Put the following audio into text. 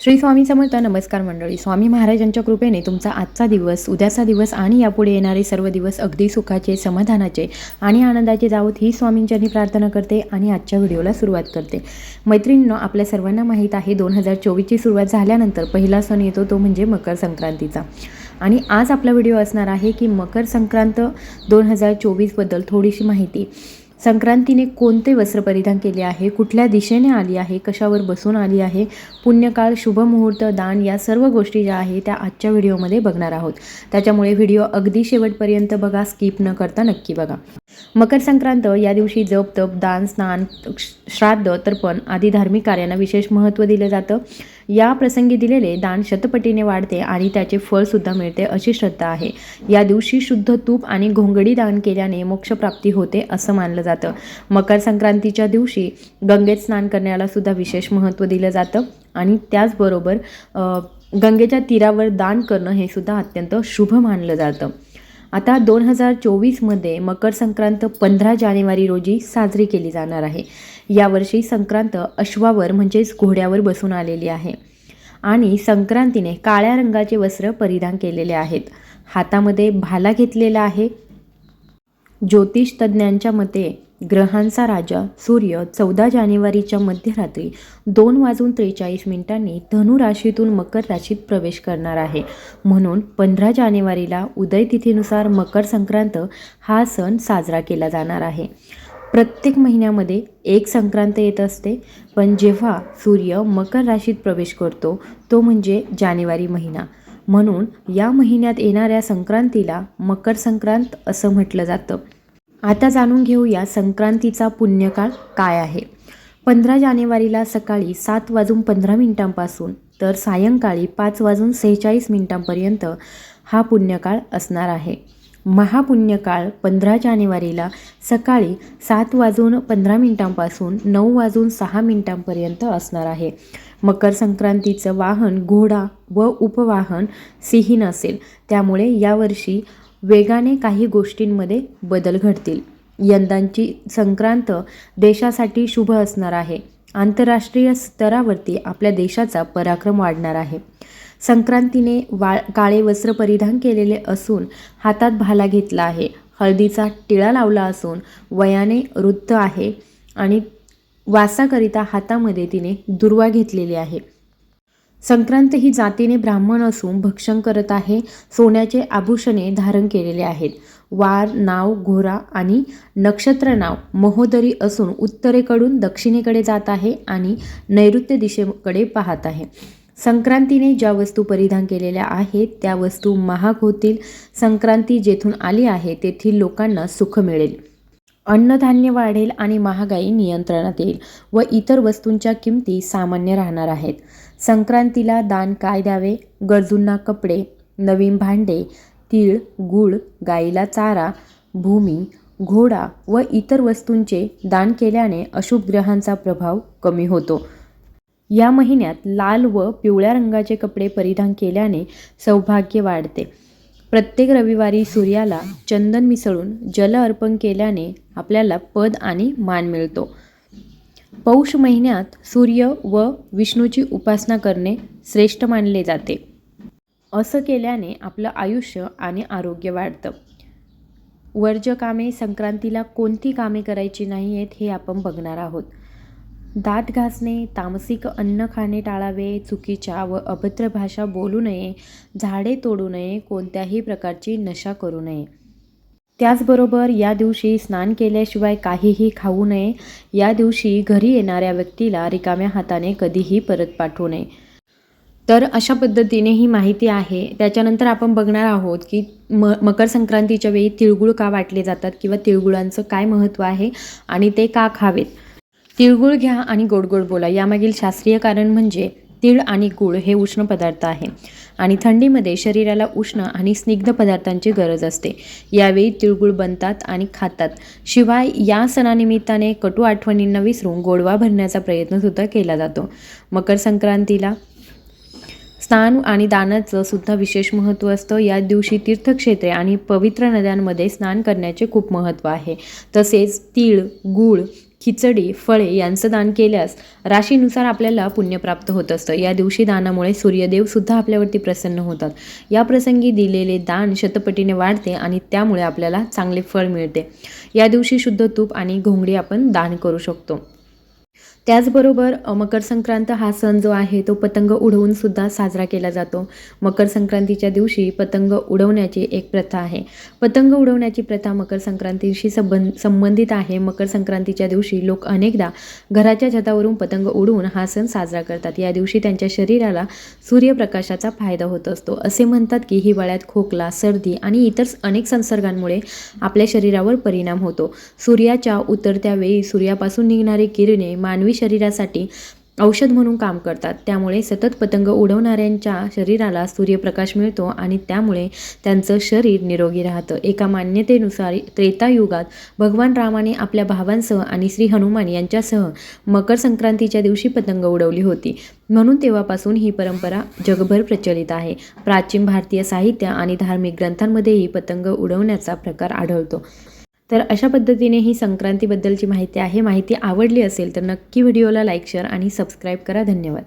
श्री स्वामी समर्थ नमस्कार मंडळी. स्वामी महाराजांच्या कृपेने तुमचा आजचा दिवस उद्याचा दिवस आणि यापुढे येणारे सर्व दिवस अगदी सुखाचे समाधानाचे आणि आनंदाचे जावत ही स्वामींच्यांनी प्रार्थना करते आणि आजच्या व्हिडिओला सुरुवात करते. मैत्रिणींनो आपल्या सर्वांना माहीत आहे दोन हजार चोवीसची सुरुवात झाल्यानंतर पहिला सण येतो तो म्हणजे मकर संक्रांतीचा. आणि आज आपला व्हिडिओ असणार आहे की मकर संक्रांत दोन हजार चोवीसबद्दल थोडीशी माहिती. संक्रांतीने कोणते वस्त्र परिधान केले आहे? कुठल्या दिशेने आली आहे? कशावर बसून आली आहे? पुण्यकाळ शुभमुहूर्त दान या सर्व गोष्टी ज्या आहे त्या आजच्या व्हिडिओमध्ये बघणार आहोत. त्याच्यामुळे व्हिडिओ अगदी शेवटपर्यंत बघा स्किप न करता नक्की बघा. मकर संक्रांत या दिवशी जप तप दान स्नान श्राद्ध तर्पण आदी धार्मिक कार्यांना विशेष महत्त्व दिलं जातं. या प्रसंगी दिलेले दान शतपटीने वाढते आणि त्याचे फळसुद्धा मिळते अशी श्रद्धा आहे. या दिवशी शुद्ध तूप आणि घोंगडी दान केल्याने मोक्षप्राप्ती होते असं मानलं जातं. मकर संक्रांतीच्या दिवशी गंगेत स्नान करण्याला सुद्धा विशेष महत्त्व दिलं जातं आणि त्याचबरोबर गंगेच्या तीरावर दान करणं हे सुद्धा अत्यंत शुभ मानलं जातं. आता दोन हजार चोवीसमध्ये मकर संक्रांत पंधरा जानेवारी रोजी साजरी केली जाणार आहे. यावर्षी संक्रांत अश्वावर म्हणजेच घोड्यावर बसून आलेली आहे. आणि संक्रांतीने काळ्या रंगाचे वस्त्र परिधान केलेले आहेत. हातामध्ये भाला घेतलेला आहे. ज्योतिष तज्ज्ञांच्या मते ग्रहांचा राजा सूर्य चौदा जानेवारीच्या मध्यरात्री दोन वाजून त्रेचाळीस मिनिटांनी धनु राशीतून मकर राशीत प्रवेश करणार आहे. म्हणून पंधरा जानेवारीला उदय तिथीनुसार मकर संक्रांत हा सण साजरा केला जाणार आहे. प्रत्येक महिन्यामध्ये एक संक्रांत येत असते पण जेव्हा सूर्य मकर राशीत प्रवेश करतो तो म्हणजे जानेवारी महिना. म्हणून या महिन्यात येणाऱ्या संक्रांतीला मकर संक्रांत असं म्हटलं जातं. आता जाणून घेऊया संक्रांतीचा पुण्यकाळ काय आहे. पंधरा जानेवारीला सकाळी सात वाजून पंधरा मिनिटांपासून तर सायंकाळी पाच वाजून सेहेचाळीस मिनिटांपर्यंत हा पुण्यकाळ असणार आहे. महापुण्यकाळ पंधरा जानेवारीला सकाळी सात वाजून पंधरा मिनिटांपासून नऊ वाजून सहा मिनिटांपर्यंत असणार आहे. मकर संक्रांतीचं वाहन घोडा व उपवाहन सिहीन असेल. त्यामुळे यावर्षी वेगाने काही गोष्टींमध्ये बदल घडतील. यंदाची संक्रांत देशासाठी शुभ असणार आहे. आंतरराष्ट्रीय स्तरावरती आपल्या देशाचा पराक्रम वाढणार आहे. संक्रांतीने वा काळे वस्त्र परिधान केलेले असून हातात भाला घेतला आहे. हळदीचा टिळा लावला असून वयाने वृद्ध आहे आणि वासाकरिता हातामध्ये तिने दुर्वा घेतलेली आहे. संक्रांत ही जातीने ब्राह्मण असून भक्षण करत आहे सोन्याचे आभूषणे धारण केलेले आहेत. वार नाव घोरा आणि नक्षत्र नाव महोदरी असून उत्तरेकडून दक्षिणेकडे जात आहे आणि नैऋत्य दिशेकडे पाहत आहे. संक्रांतीने ज्या वस्तू परिधान केलेल्या आहेत त्या वस्तू महाग होतील. संक्रांती जेथून आली आहे तेथील लोकांना सुख मिळेल. अन्नधान्य वाढेल आणि महागाई नियंत्रणात येईल व इतर वस्तूंच्या किमती सामान्य राहणार आहेत. संक्रांतीला दान काय द्यावे? गरजूंना कपडे नवीन भांडे तीळ गूळ गाईला चारा भूमी घोडा व इतर वस्तूंचे दान केल्याने अशुभ ग्रहांचा प्रभाव कमी होतो. या महिन्यात लाल व पिवळ्या रंगाचे कपडे परिधान केल्याने सौभाग्य वाढते. प्रत्येक रविवारी सूर्याला चंदन मिसळून जल अर्पण केल्याने आपल्याला पद आणि मान मिळतो. पौष महिन्यात सूर्य व विष्णूची उपासना करणे श्रेष्ठ मानले जाते. असं केल्याने आपलं आयुष्य आणि आरोग्य वाढतं. वर्ज कामे संक्रांतीला कोणती कामे करायची नाही आहेत हे आपण बघणार आहोत. दात घासणे तामसिक अन्न खाणे टाळावे चुकीच्या व अभद्र भाषा बोलू नये झाडे तोडू नये कोणत्याही प्रकारची नशा करू नये. त्याचबरोबर या दिवशी स्नान केल्याशिवाय काहीही खाऊ नये. या दिवशी घरी येणाऱ्या व्यक्तीला रिकाम्या हाताने कधीही परत पाठवू नये. तर अशा पद्धतीने ही माहिती आहे. त्याच्यानंतर आपण बघणार आहोत की म मकर संक्रांतीच्या वेळी तिळगुळ का वाटले जातात किंवा तिळगुळांचं काय महत्त्व आहे आणि ते का खावेत? तिळगुळ घ्या आणि गोड गोड बोला. यामागील शास्त्रीय कारण म्हणजे तीळ आणि गूळ हे उष्ण पदार्थ आहे. आणि थंडीमध्ये शरीराला उष्ण आणि स्निग्ध पदार्थांची गरज असते. यावेळी तिळगुळ बनतात आणि खातात. शिवाय या सणानिमित्ताने कटू आठवणींना विसरून गोडवा भरण्याचा प्रयत्नसुद्धा केला जातो. मकर संक्रांतीला स्नान आणि दानाचं सुद्धा विशेष महत्त्व असतं. या दिवशी तीर्थक्षेत्रे आणि पवित्र नद्यांमध्ये स्नान करण्याचे खूप महत्त्व आहे. तसेच तीळ गूळ खिचडी फळे यांचं दान केल्यास राशीनुसार आपल्याला पुण्य प्राप्त होत असतं. या दिवशी दानामुळे सूर्यदेवसुद्धा आपल्यावरती प्रसन्न होतात. या प्रसंगी दिलेले दान शतपटीने वाढते आणि त्यामुळे आपल्याला चांगले फळ मिळते. या दिवशी शुद्ध तूप आणि घोंगडी आपण दान करू शकतो. त्याचबरोबर मकर संक्रांत हा सण जो आहे तो पतंग उडवून सुद्धा साजरा केला जातो. मकर संक्रांतीच्या दिवशी पतंग उडवण्याची एक प्रथा आहे. पतंग उडवण्याची प्रथा मकर संक्रांतीशी संबंध संबंधित आहे. मकर संक्रांतीच्या दिवशी लोक अनेकदा घराच्या छतावरून पतंग उडवून हा सण साजरा करतात. या दिवशी त्यांच्या शरीराला सूर्यप्रकाशाचा फायदा होत असतो. असे म्हणतात की हिवाळ्यात खोकला सर्दी आणि इतर अनेक संसर्गांमुळे आपल्या शरीरावर परिणाम होतो. सूर्याच्या उतरत्या वेळी सूर्यापासून निघणारी किरणे मानवी शरीरासाठी औषध म्हणून काम करतात. त्यामुळे सतत पतंग उडवणाऱ्यांच्या शरीराला सूर्यप्रकाश मिळतो आणि त्यामुळे त्यांचं शरीर निरोगी राहतं. एका मान्यतेनुसार त्रेतायुगात भगवान रामाने आपल्या भावांसह आणि श्री हनुमान यांच्यासह मकर संक्रांतीच्या दिवशी पतंग उडवली होती. म्हणून तेव्हापासून ही परंपरा जगभर प्रचलित आहे. प्राचीन भारतीय साहित्य आणि धार्मिक ग्रंथांमध्येही पतंग उडवण्याचा प्रकार आढळतो. तर अशा पद्धतीने ही संक्रांतीबद्दलची माहिती आहे. माहिती आवडली असेल तर नक्की व्हिडिओला लाईक शेअर आणि सबस्क्राईब करा. धन्यवाद.